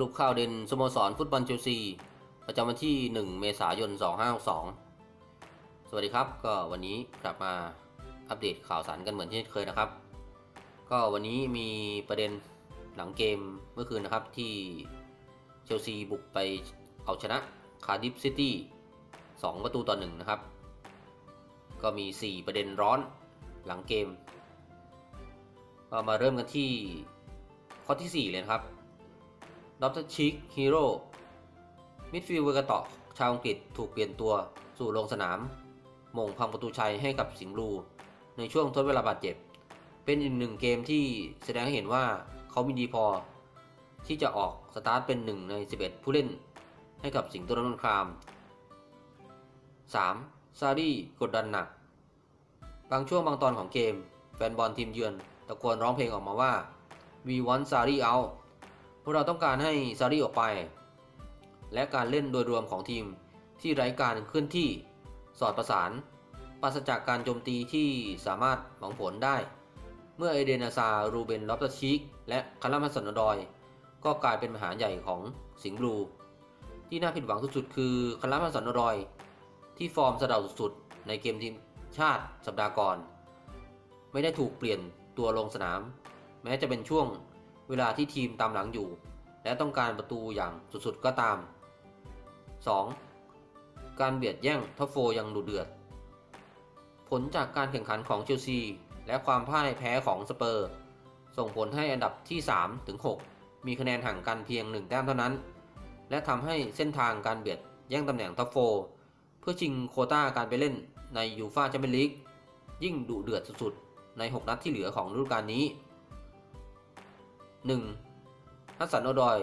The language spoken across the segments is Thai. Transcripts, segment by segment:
รุปข่าวเด่นสโมสรฟุตบอลเชลซีประจำวันที่ 1 เมษายน 2562 สวัสดีครับ ก็วันนี้กลับมาอัปเดตข่าวสารกันเหมือนที่เคยนะครับ ก็วันนี้มีประเด็นหลังเกมเมื่อคืนนะครับที่เชลซีบุกไปเอาชนะคาร์ดิฟซิตี้ 2 ประตูต่อ 1 นะครับ ก็มี 4 ประเด็นร้อนหลังเกม ก็มาเริ่มกันที่ข้อที่ 4 เลยนะครับ ดรชิกฮีโร่มิดฟิลด์เวอร์กตะชาวอังกฤษถูกเปลี่ยนตัวสู่ลงสนามมงพังประตูชัยให้กับสิงห์ลูในช่วงทดเวลาบาดเจ็บ เป็นอีกหนึ่งเกมที่แสดงให้เห็นว่าเขามีดีพอ ที่จะออกสตาร์ทเป็นหนึ่งใน 11 ผู้เล่น ให้กับสิงห์ตัวนันคราม 3. ซารีกดดันหนัก บางช่วงบางตอนของเกม แฟนบอลทีมเยือนตะโกนร้องเพลงออกมาว่า we want Sari out วกเราต้องการให้ซารีออกไป และการเล่นโดยรวมของทีมที่ไร้การเคลื่อนที่สอดประสานปราศจากการโจมตีที่สามารถหวังผลได้ เมื่อเอเดนาซา รูเบนลอปตชิก และคารามัสนดอย ก็กลายเป็นปัญหาใหญ่ของสิงห์บลู ที่น่าผิดหวังสุดๆ คือคารามัสนดอย ที่ฟอร์มสะเดาสุดๆ ในเกมทีมชาติสัปดาห์ก่อน ไม่ได้ถูกเปลี่ยนตัวลงสนาม แม้จะเป็นช่วง เวลาที่ทีมตามหลังอยู่ และต้องการประตูอย่างสุดๆก็ตาม 2. การเบียดแย่งทัฟโฟยังดุเดือด ผลจากการแข่งขันของเชลซี และความพ่ายแพ้ของสเปอร์ ส่งผลให้อันดับที่3ถึง6มีคะแนนห่างกันเพียง 1 แต้มเท่านั้น และทำให้เส้นทางการเบียดแย่งตำแหน่งทัฟโฟเพื่อชิงโคต้าการไปเล่นในยูฟาแชมเปี้ยนลีกยิ่งดุเดือดสุดๆใน 6 นัดที่เหลือของฤดูกาลนี้ 1. ฮัสสันโอดอย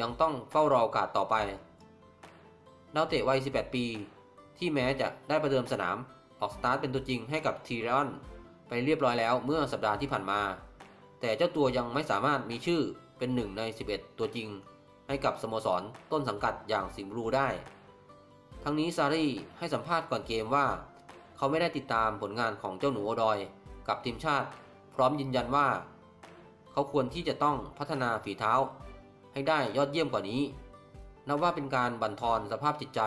ยังต้องเฝ้ารอโอกาสต่อไปดาวเตะวัย 18 ปี ที่แม้จะได้ประเดิมสนามออกสตาร์ทเป็นตัวจริงให้กับทีรอนไปเรียบร้อยแล้วเมื่อสัปดาห์ที่ผ่านมา แต่เจ้าตัวยังไม่สามารถมีชื่อเป็นหนึ่งใน 11 ตัวจริง ให้กับสโมสรต้นสังกัดอย่างสิงห์บลูได้ ทั้งนี้ซารีให้สัมภาษณ์ก่อนเกมว่า เขาไม่ได้ติดตามผลงานของเจ้าหนูโอดอย กับทีมชาติ พร้อมยืนยันว่า เขาควรที่จะต้องพัฒนาฝีเท้า ให้ได้ยอดเยี่ยมกว่านี้ นับว่าเป็นการบั่นทอนสภาพจิตใจ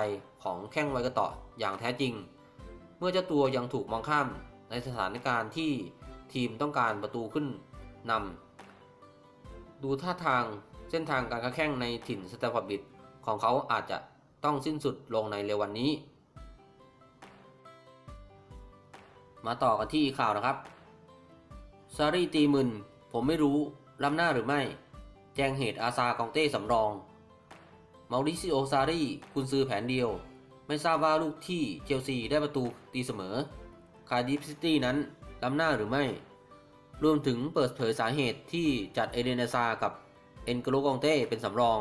ของแข้งไวกระต่ออย่างแท้จริง เมื่อเจ้าตัวยังถูกมองข้ามในสถานการณ์ที่ทีมต้องการประตูขึ้นนำดูท่าทางเส้นทางการค้าแข่งในถิ่นสแตฟอร์ดบิดของเขาอาจจะต้องสิ้นสุดลงในเร็ววันนี้ มาต่อกันที่ข่าวนะครับซารีตีมึน ผมไม่รู้ล้ำหน้าหรือไม่ แจ้งเหตุอาซากองเต้สำรอง มาริซิโอซารีคุณซื้อแผนเดียว ไม่ทราบว่าลูกที่เชลซีได้ประตูตีเสมอ คาร์ดิฟซิตี้นั้นล้ำหน้าหรือไม่ รวมถึงเปิดเผยสาเหตุที่จัดเอเดนซากับเอ็นโกโลกองเต้เป็นสำรอง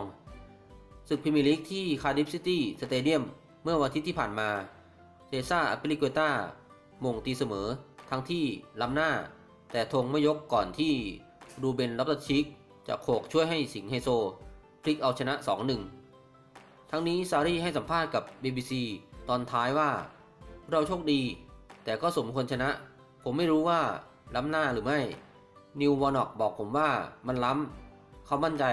ศึกพรีเมียร์ลีกที่คาร์ดิฟซิตี้สเตเดียมเมื่อวันอาทิตย์ที่ผ่านมาเซซ่าอปริโกต้ามงตีเสมอ ทั้งที่ล้ำหน้า แต่ธงไม่ยกก่อนที่รูเบนลับตชิกจะโขกช่วยให้สิงห์ไฮโซ พลิกเอาชนะ 2-1 ทั้งนี้ซารีให้สัมภาษณ์กับ BBC ตอนท้ายว่า เราโชคดี แต่ก็สมควรชนะ ผมไม่รู้ว่าล้ำหน้าหรือไม่ นิววอนอกบอกผมว่ามันล้ำ เขามั่นใจ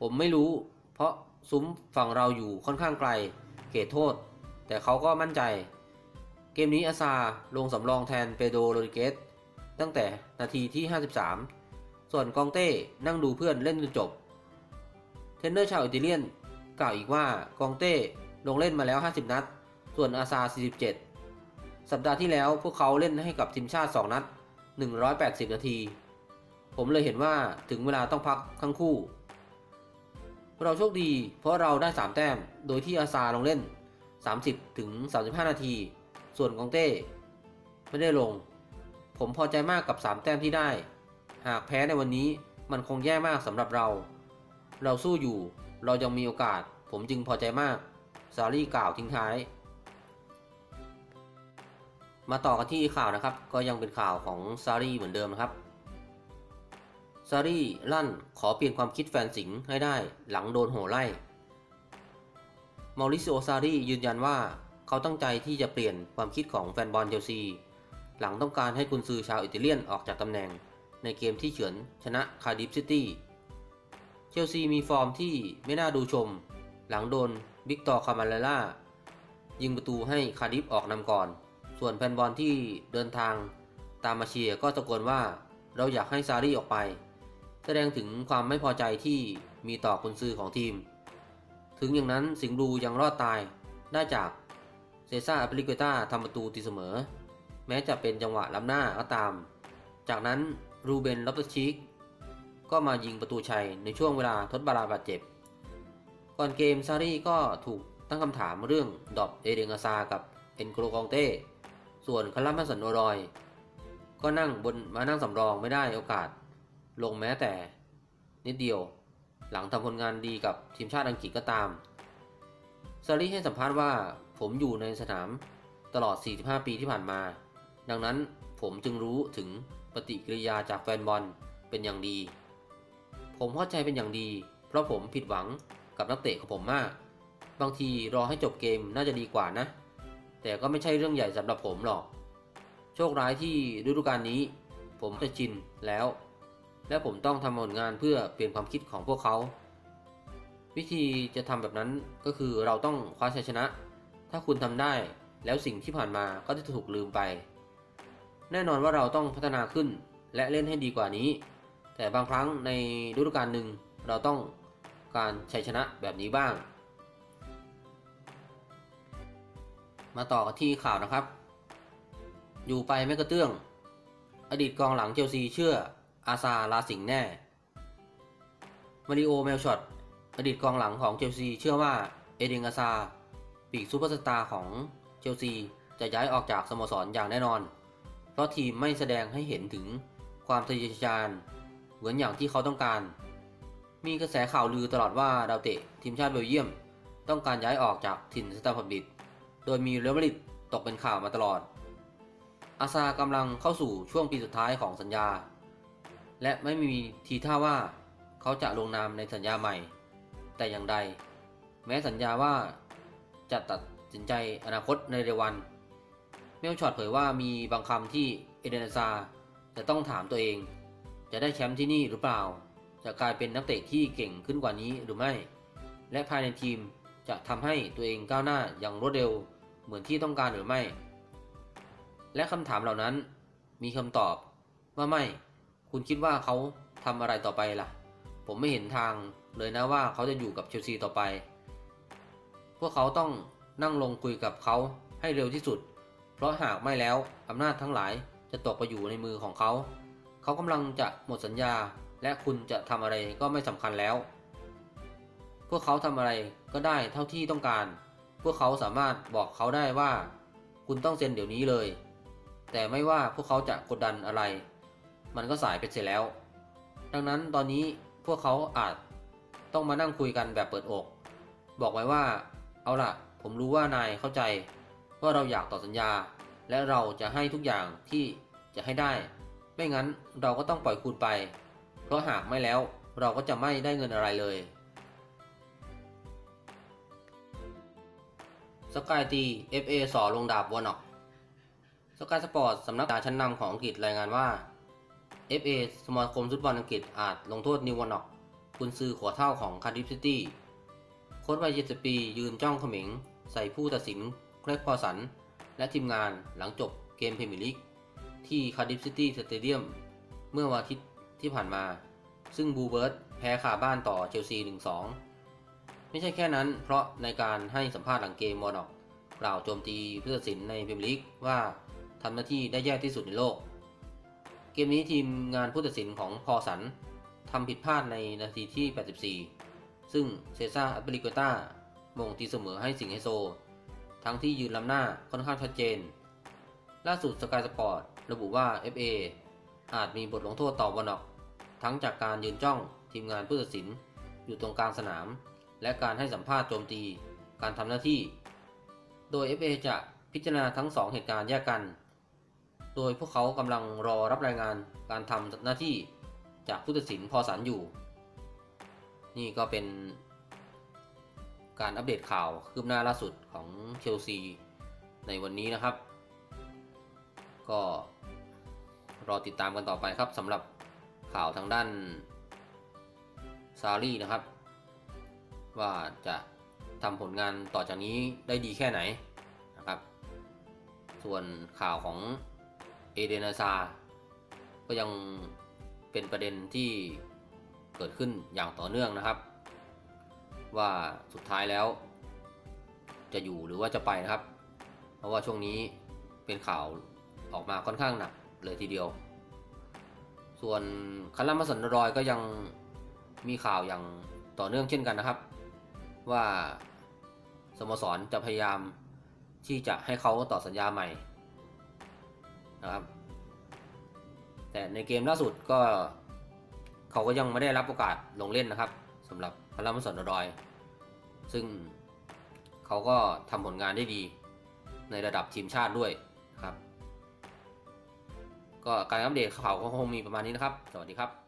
ผมไม่รู้ เพราะซุ้มฝั่งเราอยู่ค่อนข้างไกล เขตโทษ แต่เขาก็มั่นใจ เกมนี้อาซาลงสำรองแทนเปโดโรดิเกส ตั้งแต่นาทีที่ 53 ส่วนกองเต้นั่งดูเพื่อนเล่นจนจบ เทนเนอร์ชาวอิตาเลียนกล่าวอีกว่ากองเต้ลงเล่นมาแล้ว 50 นัด ส่วนอาซา 47 สัปดาห์ที่แล้วพวกเขาเล่นให้กับทีมชาติ 2 นัด 180 นาที ผมเลยเห็นว่าถึงเวลาต้องพักทั้งคู่ เราโชคดีเพราะเราได้ 3 แต้ม โดยที่อาซาลงเล่น 30 ถึง 35 นาที ส่วนกองเต้ ไม่ได้ลง ผมพอใจมากกับ 3 แต้มที่ได้ หากแพ้ในวันนี้มันคงแย่มากสำหรับเรา เราสู้อยู่ เรายังมีโอกาส ผมจึงพอใจมาก ซารีกล่าวทิ้งท้าย มาต่อกันที่ข่าวนะครับ ก็ยังเป็นข่าวของซารีเหมือนเดิมนะครับ ซารีลั่นขอเปลี่ยนความคิดแฟนสิงให้ได้หลังโดนโหไล่มาริซิโอซารียืนยันว่าเขาตั้งใจที่จะเปลี่ยนความคิดของแฟนบอลเชลซี หลังต้องการให้กุนซือชาวอิตาเลียนออกจากตำแหน่งในเกมที่เฉือนชนะคาร์ดิฟซิตี้ เชลซีมีฟอร์มที่ไม่น่าดูชม หลังโดนวิกตอร์คามาเลล่ายิงประตูให้คาร์ดิฟออกนำก่อน ส่วนแฟนบอลที่เดินทางตามมาเชียร์ก็ตะโกนว่าเราอยากให้ซารีออกไป แสดงถึงความไม่พอใจที่มีต่อกุนซือของทีม ถึงอย่างนั้นสิงห์บลูยังรอดตายได้จากเซซ่าอเปริกต้าทำประตูตีเสมอ แม้จะเป็นจังหวะล้ำหน้าก็ตาม จากนั้นรูเบนลอปเตอร์ชิกก็มายิงประตูชัยในช่วงเวลาทดบาลาบาดเจ็บ ก่อนเกมซารีก็ถูกตั้งคำถามเรื่องดอบเอเดงอาซากับเอ็นโกรกองเต้ ส่วนคาร์ลมพัสันโอรอย ก็นั่งบนมานั่งสำรองไม่ได้โอกาส ลงแม้แต่นิดเดียว หลังทำผลงานดีกับทีมชาติอังกฤษก็ตามซารีให้สัมภาษณ์ว่าผมอยู่ในสนามตลอด 45 ปีที่ผ่านมา ดังนั้นผมจึงรู้ถึงปฏิกิริยาจากแฟนบอลเป็นอย่างดี ผมเข้าใจเป็นอย่างดี เพราะผมผิดหวังกับนักเตะของผมมาก บางทีรอให้จบเกมน่าจะดีกว่านะ แต่ก็ไม่ใช่เรื่องใหญ่สำหรับผมหรอก โชคร้ายที่ฤดูกาลนี้ ผมจะชินแล้ว และผมต้องทำผลงานเพื่อเปลี่ยนความคิดของพวกเขา วิธีจะทำแบบนั้นก็คือเราต้องคว้าชัยชนะ ถ้าคุณทำได้แล้วสิ่งที่ผ่านมาก็จะถูกลืมไป แน่นอนว่าเราต้องพัฒนาขึ้นและเล่นให้ดีกว่านี้ แต่บางครั้งในฤดูกาลหนึ่งเราต้องการชัยชนะแบบนี้บ้าง มาต่อกันที่ข่าวนะครับ อยู่ไปไม่กระเตื้อง อดีตกองหลังเชลซีเชื่ออาซาลาสิงแน่ มาริโอเมลช็อตอดีตกองหลังของเชลซีเชื่อว่าเอเดงอาซา ปีกซูเปอร์สตาร์ของเชลซีจะย้ายออกจากสโมสรอย่างแน่นอน เพราะทีมไม่แสดงให้เห็นถึงความทะเยอทะยาน เหมือนอย่างที่เขาต้องการ มีกระแสข่าวลือตลอดว่าดาวเตะทีมชาติเบลเยียม ต้องการย้ายออกจากถิ่นสตาร์พับบิดโดยมีเรอัลมาดริดตกเป็นข่าวมาตลอด อาซากำลังเข้าสู่ช่วงปีสุดท้ายของสัญญา และไม่มีทีท่าว่าเขาจะลงนามในสัญญาใหม่ แต่อย่างใด แม้สัญญาว่าจะตัดสินใจอนาคตในเร็ววัน มลช็อตเผยว่ามีบางคำที่เอเดนซาจะต้องถามตัวเอง จะได้แชมป์ที่นี่หรือเปล่า จะกลายเป็นนักเตะที่เก่งขึ้นกว่านี้หรือไม่ และภายในทีมจะทำให้ตัวเองก้าวหน้าอย่างรวดเร็วเหมือนที่ต้องการหรือไม่ และคำถามเหล่านั้นมีคำตอบว่าไม่ คุณคิดว่าเขาทำอะไรต่อไปล่ะ ผมไม่เห็นทางเลยนะว่าเขาจะอยู่กับเชลซีต่อไป พวกเขาต้องนั่งลงคุยกับเขาให้เร็วที่สุด ราะหากไม่แล้วอำนาจทั้งหลายจะตกไปอยู่ในมือของเขา เขากำลังจะหมดสัญญา และคุณจะทำอะไรก็ไม่สำคัญแล้ว พวกเขาทำอะไรก็ได้เท่าที่ต้องการ พวกเขาสามารถบอกเขาได้ว่า คุณต้องเซ็นเดี๋ยวนี้เลย แต่ไม่ว่าพวกเขาจะกดดันอะไร มันก็สายไปเสียแล้ว ดังนั้นตอนนี้พวกเขาอาจต้องมานั่งคุยกันแบบเปิดอก บอกไว้ว่า เอาล่ะ ผมรู้ว่านายเข้าใจว่าเราอยากต่อสัญญา และเราจะให้ทุกอย่างที่จะให้ได้ ไม่งั้นเราก็ต้องปล่อยคุณไป เพราะหากไม่แล้วเราก็จะไม่ได้เงินอะไรเลยสกายตี FA สอลงดาบวอนอกสกายสปอร์ตสำนักข่าชั้นนำของอังกฤษรายงานว่า FA สมาคมฟุตบอลอังกฤษอาจลงโทษนิววอนอกกุนซือขวเท่าของคาร์ดิฟซิตี้โค้ชวัย70ปียืนจ้องเขม็งใส่ผู้ตัดสินเคลกพอสัน และทีมงานหลังจบเกมพรีเมียร์ลีกที่คาร์ดิฟซิตี้สเตเดียมเมื่อวันอาทิตย์ที่ผ่านมา ซึ่งบูเบิร์ตแพ้คาบ้านต่อเชลซี 1-2 ไม่ใช่แค่นั้น เพราะในการให้สัมภาษณ์หลังเกมวอนอกกล่าวโจมตีผู้ตัดสินในพรีเมียร์ลีกว่าทำหน้าที่ได้แย่ที่สุดในโลก เกมนี้ทีมงานผู้ตัดสินของพอสันทำผิดพลาดในนาทีที่ 84 ซึ่งเซซ่าอัปริโกต้ามงตีเสมอให้สิงห์ไฮโซ ทั้งที่ยืนลำหน้าค่อนข้างชัดเจน ล่าสุดสกายสปอร์ตระบุว่า FA อาจมีบทลงโทษต่อวอนอก ทั้งจากการยืนจ้องทีมงานผู้ตัดสิน อยู่ตรงกลางสนาม และการให้สัมภาษณ์โจมตี การทำหน้าที่ โดย FA จะพิจารณาทั้งสองเหตุการณ์แยกกัน โดยพวกเขากำลังรอรับรายงานการทำหน้าที่จากผู้ตัดสินพอสันอยู่ นี่ก็เป็น การอัปเดตข่าวคืบหน้าล่าสุดของเชลซีในวันนี้นะครับ ก็รอติดตามกันต่อไปครับสำหรับข่าวทางด้านซารีนะครับ ว่าจะทำผลงานต่อจากนี้ได้ดีแค่ไหนนะครับ ส่วนข่าวของเอเดนาซา ก็ยังเป็นประเด็นที่เกิดขึ้นอย่างต่อเนื่องนะครับ ว่าสุดท้ายแล้ว จะอยู่หรือว่าจะไปนะครับ เพราะว่าช่วงนี้เป็นข่าวออกมาค่อนข้างหนักเลยทีเดียว ส่วนคันลัมมาสันรอยก็ยังมีข่าวอย่างต่อเนื่องเช่นกันนะครับ ว่าสโมสรจะพยายามที่จะให้เขาต่อสัญญาใหม่นะครับ แต่ในเกมล่าสุดก็เขาก็ยังไม่ได้รับโอกาสลงเล่นนะครับสำหรับ พลัมสันรอยซึ่งเขาก็ทำผลงานได้ดีในระดับทีมชาติด้วยครับ ก็การอัปเดตข่าวก็คงมีประมาณนี้นะครับ สวัสดีครับ